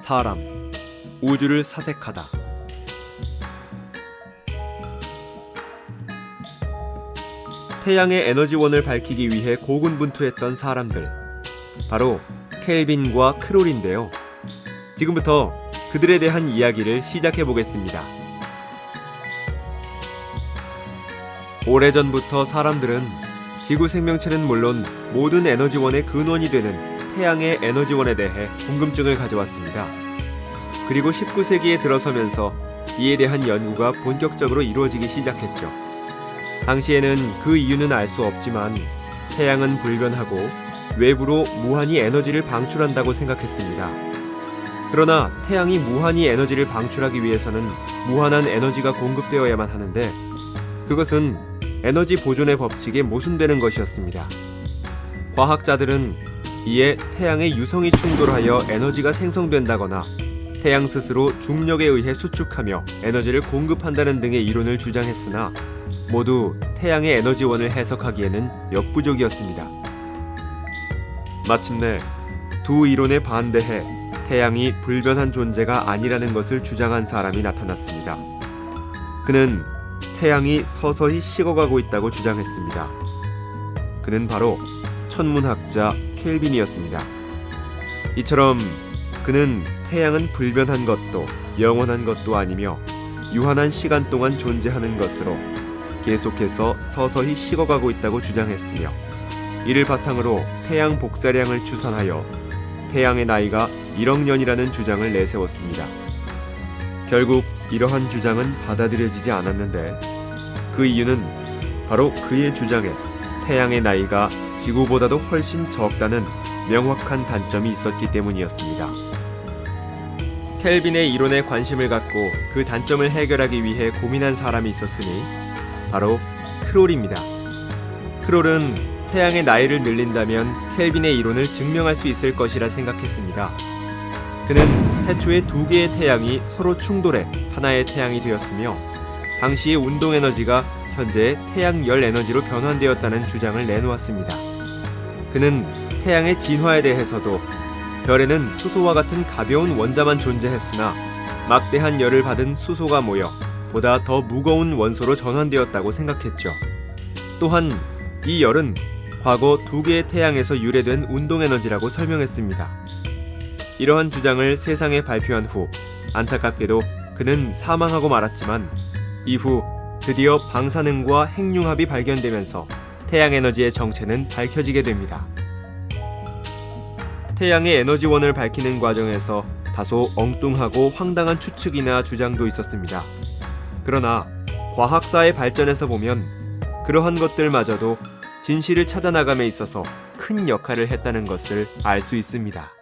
사람, 우주를 사색하다. 태양의 에너지원을 밝히기 위해 고군분투했던 사람들. 바로 켈빈과 크롤인데요. 지금부터 그들에 대한 이야기를 시작해 보겠습니다. 오래전부터 사람들은 지구 생명체는 물론 모든 에너지원의 근원이 되는 태양의 에너지원에 대해 궁금증을 가져왔습니다. 그리고 19세기에 들어서면서 이에 대한 연구가 본격적으로 이루어지기 시작했죠. 당시에는 그 이유는 알 수 없지만 태양은 불변하고 외부로 무한히 에너지를 방출한다고 생각했습니다. 그러나 태양이 무한히 에너지를 방출하기 위해서는 무한한 에너지가 공급되어야만 하는데 그것은 에너지 보존의 법칙에 모순되는 것이었습니다. 과학자들은 이에 태양의 유성이 충돌하여 에너지가 생성된다거나 태양 스스로 중력에 의해 수축하며 에너지를 공급한다는 등의 이론을 주장했으나 모두 태양의 에너지원을 해석하기에는 역부족이었습니다. 마침내 두 이론에 반대해 태양이 불변한 존재가 아니라는 것을 주장한 사람이 나타났습니다. 그는 태양이 서서히 식어가고 있다고 주장했습니다. 그는 바로 천문학자 켈빈이었습니다. 이처럼 그는 태양은 불변한 것도 영원한 것도 아니며 유한한 시간 동안 존재하는 것으로 계속해서 서서히 식어가고 있다고 주장했으며 이를 바탕으로 태양 복사량을 추산하여 태양의 나이가 1억 년이라는 주장을 내세웠습니다. 결국 이러한 주장은 받아들여지지 않았는데 그 이유는 바로 그의 주장에 태양의 나이가 지구보다도 훨씬 적다는 명확한 단점이 있었기 때문이었습니다. 켈빈의 이론에 관심을 갖고 그 단점을 해결하기 위해 고민한 사람이 있었으니 바로 크롤입니다. 크롤은 태양의 나이를 늘린다면 켈빈의 이론을 증명할 수 있을 것이라 생각했습니다. 그는 태초에 두 개의 태양이 서로 충돌해 하나의 태양이 되었으며 당시의 운동 에너지가 현재의 태양 열 에너지로 변환되었다는 주장을 내놓았습니다. 그는 태양의 진화에 대해서도 별에는 수소와 같은 가벼운 원자만 존재했으나 막대한 열을 받은 수소가 모여 보다 더 무거운 원소로 전환되었다고 생각했죠. 또한 이 열은 과거 두 개의 태양에서 유래된 운동 에너지라고 설명했습니다. 이러한 주장을 세상에 발표한 후 안타깝게도 그는 사망하고 말았지만 이후 드디어 방사능과 핵융합이 발견되면서 태양 에너지의 정체는 밝혀지게 됩니다. 태양의 에너지원을 밝히는 과정에서 다소 엉뚱하고 황당한 추측이나 주장도 있었습니다. 그러나 과학사의 발전에서 보면 그러한 것들마저도 진실을 찾아나감에 있어서 큰 역할을 했다는 것을 알 수 있습니다.